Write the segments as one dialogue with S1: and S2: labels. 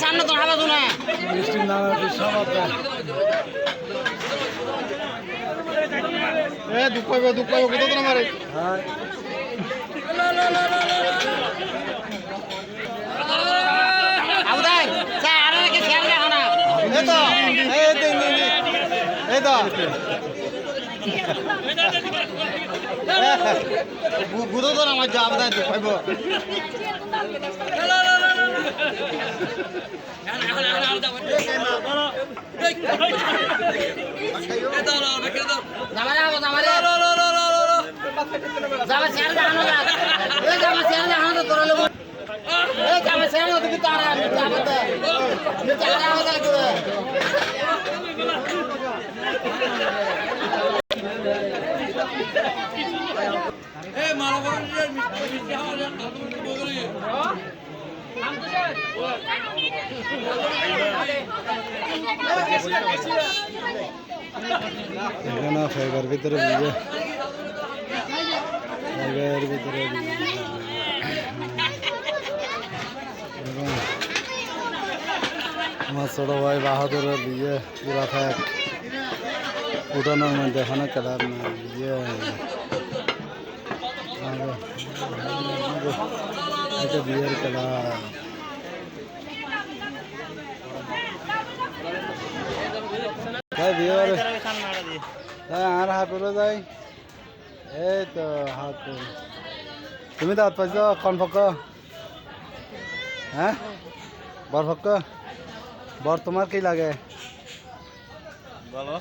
S1: সামনে তো হাবা তো না এ দুঃখ পাইবে দুঃখ পাইবে গুতো তো মারে
S2: হ্যাঁ
S1: আবুদাই চা আরে কে খেয়াল রাখো না। তো এই তো গুতো তো না মার যা আবুদাই দুঃখ পাইব জামাই আবো জামাই জামাই শেয়ার দেখানো না এই জামাই শেয়ার দেখানো তো তোর লোক এই জামাই শেয়ার না তুমি তো আর জামাই তো তুমি চালা আবো লাগবে
S2: এখানে ফাইবার ভিতরে দিয়ে ফাইবার ভিতরে আমার ছোট ভাই বাহাদুরের বিয়ে পুরা ফ্যাক উঠানোর মধ্যে এখানে কালার না বিয়ে এটা বিয়ের বাড়ি আর হাত উড়ে যাই এই তো হাত তুমি তো হাত পাইছ কন ফক হ্যাঁ বর ফক বর তোমার কি লাগে
S1: বলো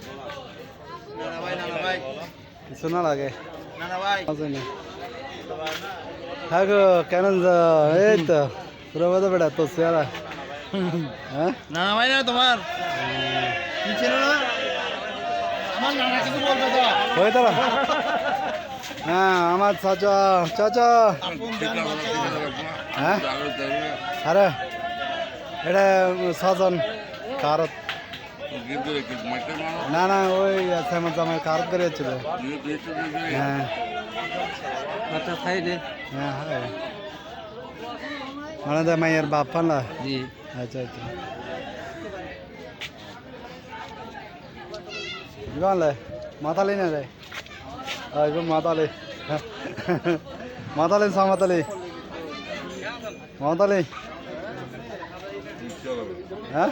S2: কিছু না লাগে হ্যাঁ গো কেন এই তো পুরো কথা বেটা তো চেয়ারা হ্যাঁ?
S1: ভাই না তোমার। তো।
S2: তো হ্যাঁ আমার চাচা চাচা। হ্যাঁ? আরে এটা ছজন কারত না না ওই আছে আমার জামাই কারত করেছিল হ্যাঁ।
S1: আচ্ছা খাই দে
S2: হ্যাঁ হ্যাঁ। মানে মাইয়ের বাপ পালা
S1: জি।
S2: আচ্ছা আচ্ছা। গলে মাতালি না রে? আইব মাতালি। মাতালি সা মাতালি? মাতালি? হ্যাঁ?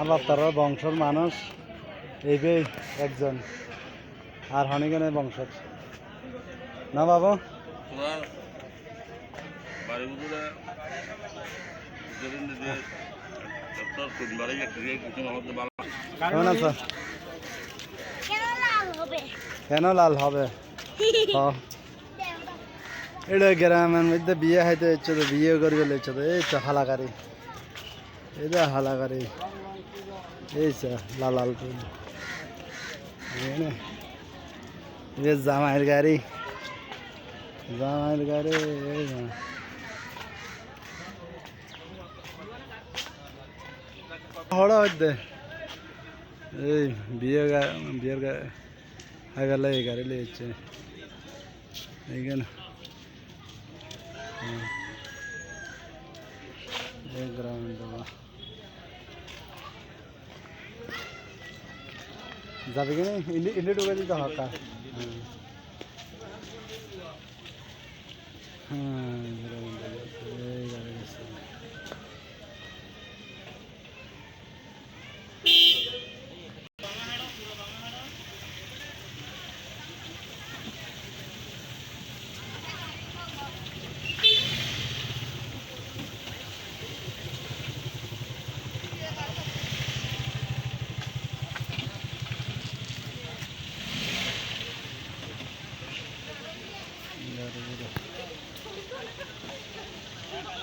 S2: আমার তার বংশর মানুষ এইবে একজন। আর হনিগনের বংশর না বাবু?
S3: কেন লাল হবে?
S2: কেন লাল হবে? হ। এটা গ্রামের মধ্যে বিয়ে হাইতে হচ্ছে তো বিয়ে করবে তো এই তো হালাকারি। এই যে হালাকারি। এই লাল লাল যে জামাইয়ের গাড়ি। জামাইয়ের গাড়ি হড়া হইতে এই বিয়ে বিয়ের আগেলা এই গাড়ি লিয়েছে এইখানে হুম। এই গ্রাউন্ড দেওয়া যাবে কি না ইন্ডি ইন্ডি ঢুকে দিতে হাকা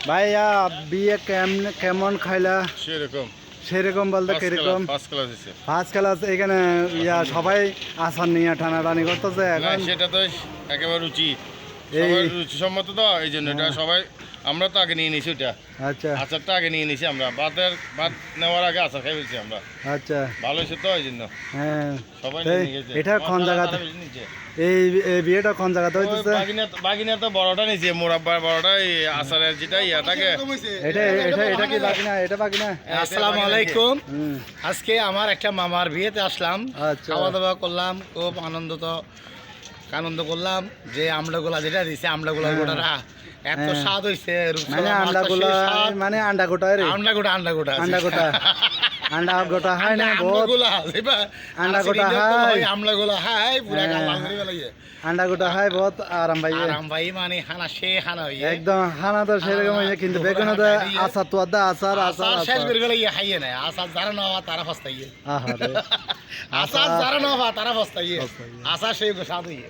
S2: ভাইয়া বিয়ে কেমন কেমন খাইলা?
S4: সেরকম।
S2: সেরকম বলতে কীরকম?
S4: ফার্স্ট ক্লাস
S2: এখানে ইয়া সবাই আসার নিয়ে টানাটানি করতেছে
S4: সেটা তো একেবারে রুচি। রুচি সম্মত তো এই জন্য এটা সবাই আমরা তো আগে নিয়ে নিছি ওটা
S2: আচ্ছা।
S4: আচারটা আগে নিয়ে নিছি আমরা। ভাতের ভাত নেওয়ার আগে আচার খাই ফেলছি আমরা।
S2: আচ্ছা।
S4: ভালো হয়েছে তো এই জন্য
S2: হ্যাঁ।
S4: সবাই নিয়ে গেছে
S2: এটা কোন জায়গাতে। এই এই বিয়েটা কোন জায়গাতে হইতেছে?
S4: বাগিনা বাগিনা তো বড়টা নিছে মোরাব্বার বড়টা এই আচারের যেটা ইয়াটাকে
S2: এটা এটা এটা কি বাকি না এটা বাকি না
S5: আসসালামু আলাইকুম আজকে আমার একটা মামার বিয়েতে আসলাম।
S2: আচ্ছা।
S5: খাওয়া দাওয়া করলাম খুব আনন্দ তো আনন্দ করলাম যে আমলাগুলা যেটা দিছে আমলাগুলা গোটারা এত
S2: হ্যাঁ।
S5: স্বাদ হইছে
S2: মানে আন্ডা গোলা মানে আন্ডা গোটা রে
S5: আন্ডা গোটা আন্ডা গোটা
S2: আন্ডা গোটা আন্ডা গোটা না বহুত আন্ডা গোটা হাই।
S5: হাই আমলাগুলা হাই পুরা। করে বেলাইয়ে
S2: আন্ডা গোটা বহুত আরাম পাইয়ে।
S5: আরাম ভাই মানে হানা সে হানা হইয়ে।
S2: একদম হানা তো সেরকম কিন্তু বেগুন তো আচার তো আদা আচার
S5: আসার শেষ না আসার যারা নেওয়া তারা ফস্তাইয়ে।
S2: আহা রে।
S5: আসার যারা নেওয়া তারা ফস্তাইয়ে।
S2: ফস্তাইয়ে।
S5: আসার সেই স্বাদ হইয়ে।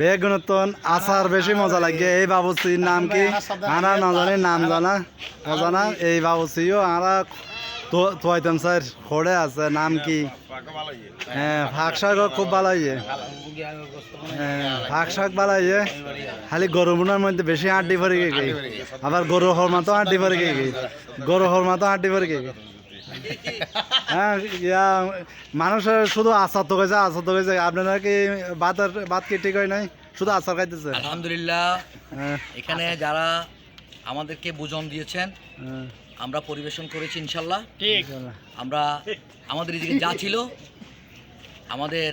S2: বেগুনতন, আচার বেশি মজা লাগে। এই বাবুসির নাম কি? আনা না জানি নাম জানা? অজানা এই বাবুসিও আরা তোয়াইতাম স্যার, খড়ে আছে, নাম কি? হ্যাঁ শাক শাক খুব ভালো ইয়ে। হ্যাঁ শাক শাক ভালো ইয়ে। খালি গরু বুনার মধ্যে বেশি আড্ডি পরে গিয়ে আবার গরু হরমা তো আড্ডি পরে গিয়ে গরু হরমা তো আড্ডি পরে গিয়ে হ্যাঁ ইয়া মানুষের শুধু আচার তো গেছে আচার তো গেছে আপনারা কি ভাতের ভাত কি ঠিক হয় নাই? শুধু আচার খাইতেছে।
S6: আলহামদুলিল্লাহ।
S2: হ্যাঁ।
S6: এখানে যারা আমাদেরকে বুঝন দিয়েছেন
S2: হ্যাঁ,
S6: আমরা পরিবেশন করেছি ইনশাল্লাহ।
S5: ঠিক।
S6: আমরা আমাদের এদিকে যা ছিল আমাদের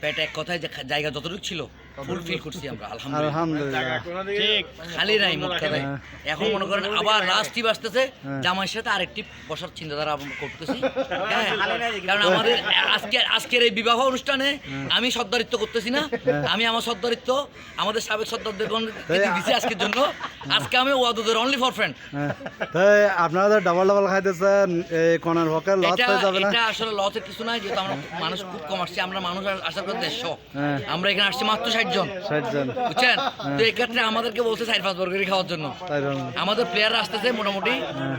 S6: পেটে এক কথায় জায়গা যতটুকু ছিল ফুলফিল করছি আমরা আলহামদুলিল্লাহ।
S5: ঠিক
S6: খালি নাই মুখ খালি
S2: হ্যাঁ।
S6: এখন মনে করেন আবার লাস্ট টিপ আসতেছে
S2: হ্যাঁ।
S6: জামাইয়ের সাথে আরেকটি বসার চিন্তাধারা আমরা করতেছি। হ্যাঁ কারণ আমাদের আজকে আজকের এই বিবাহ অনুষ্ঠানে আমি সর্দারিত্ব করতেছি না। আমি আমার সর্দারিত্ব আমাদের সাবেক সর্দারদের দিচ্ছি আজকের জন্য। আজকে আমি ওয়াদুদের অনলি ফর ফ্রেন্ড
S2: হ্যাঁ। তাই আপনারা ডাবল ডাবল খাইতেছেন এই কোনার লস হয়ে যাবে না।
S6: এটা আসলে লসের কিছু নাই যেহেতু আমরা মানুষ খুব কম আসছি আমরা মানুষ আসার করে দেড়শো।
S2: হ্যাঁ।
S6: আমরা এখানে আসছি মাত্র ষাট জন।
S2: ষাট জন।
S6: বুঝছেন? তো এই ক্ষেত্রে আমাদেরকে বলছে চার পাঁচ বর্গেরই খাওয়ার জন্য। আমাদের প্লেয়াররা আসতেছে মোটামুটি।
S2: হ্যাঁ।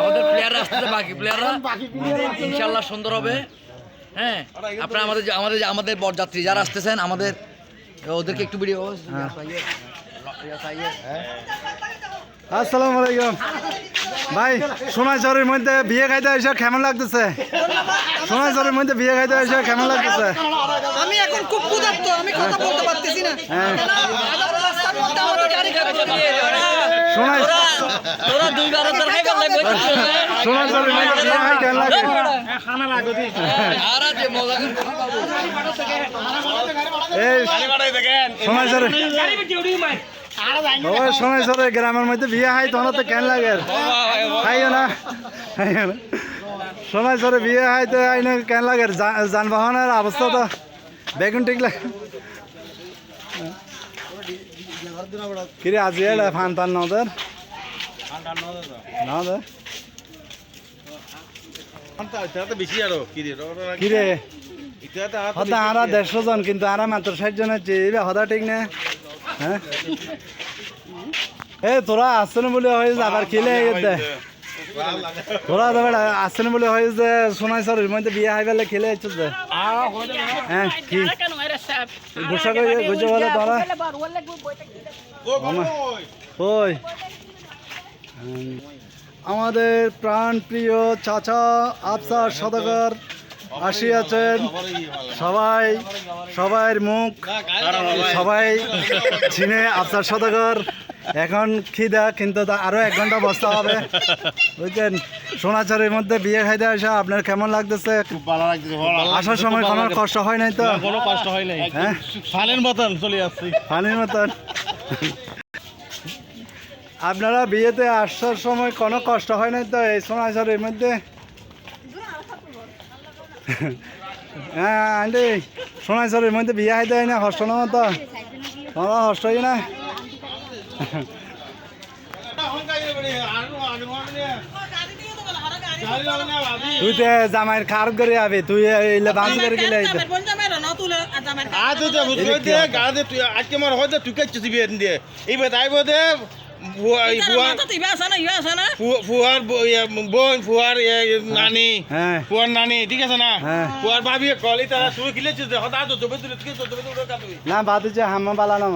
S6: আমাদের প্লেয়াররা আসতেছে বাকি প্লেয়াররা ইনশাল্লাহ সুন্দর হবে। হ্যাঁ? আপনারা আমাদের আমাদের আমাদের বরযাত্রী যারা আসতেছেন আমাদের ওদেরকে একটু ভিডিও
S2: হ্যাঁ। আসসালামু আলাইকুম। ভাই সোনাঝরের মধ্যে বিয়ে খাইতে এসে কেমন লাগতেছে? সোনাঝরের মধ্যে বিয়ে খাইতে এসে কেমন লাগতেছে?
S7: এখন খুব ক্ষুধার্ত আমি কথা বলতে পারতেছি না।
S2: হ্যাঁ। গ্রামের মধ্যে বিয়ে হয় তখন তো কেন লাগে? খাইও না। খাইও না। সোনাঝরে বিয়ে হয় তো আইনে কেন লাগে? যানবাহনের অবস্থা তো বেগুন ঠিক লাগে কিরে, আজি এলে ফান টান হতা আরা দেড়শো জন, কিন্তু আরা মাত্র ষাট জন হচ্ছে হতা ঠিক না। হ্যাঁ? এ, তোরা আসছেন বলে হয়েছে আবার খেলে তোরা তো আসছেন বলে হয়েছে সোনাই সরের মধ্যে বিয়ে হাই বেলে খেলে যে। হ্যাঁ কি? গুসা করে গুজে বলে তোরা? ওই আমাদের প্রাণ প্রিয় চাচা আফসার সদাগর আসিয়াছেন। সবাই সবার মুখ, সবাই চিনে আফসার সদাগর। এখন খিদা কিন্তু তা আরও এক ঘণ্টা বসতে হবে। বুঝছেন? সোনাচারের মধ্যে বিয়ে খাইতে আসা আপনার কেমন লাগতেছে? আসার সময় কোনো কষ্ট হয় নাই তো?
S4: কোনো কষ্ট হয় নাই।
S2: হ্যাঁ?
S4: ফানের মতন চলে যাচ্ছি
S2: পানির মতন। আপনারা বিয়েতে আসার সময় কোনো কষ্ট হয় নাই তো এই সোনাঝরের মধ্যে? হ্যাঁ আন্টি শোনাই সরের মধ্যে বিয়ে হাইতে হয় না? হস্ত না তো? তোমার হস্ত হয় না? তুই তো জামাইয়ের খারাপ করে আবি তুই এলে বাঁচ করে গেলে আইতে
S4: আজ তো বুঝতে দিয়ে গাড়ি তুই আজকে আমার হয়তো তুই কাচ্ছিস বিয়ে দিয়ে। এইবার তাই বোধে ফুয়ার বোন ফুয়ার নানি।
S2: হ্যাঁ।
S4: ফুয়ার নানি ঠিক আছে না?
S2: হ্যাঁ।
S4: ফুয়ার ভাবি কলি তারা তুই কিলেছিস হঠাৎ
S2: না বাদ হচ্ছে হাম্মা বালা না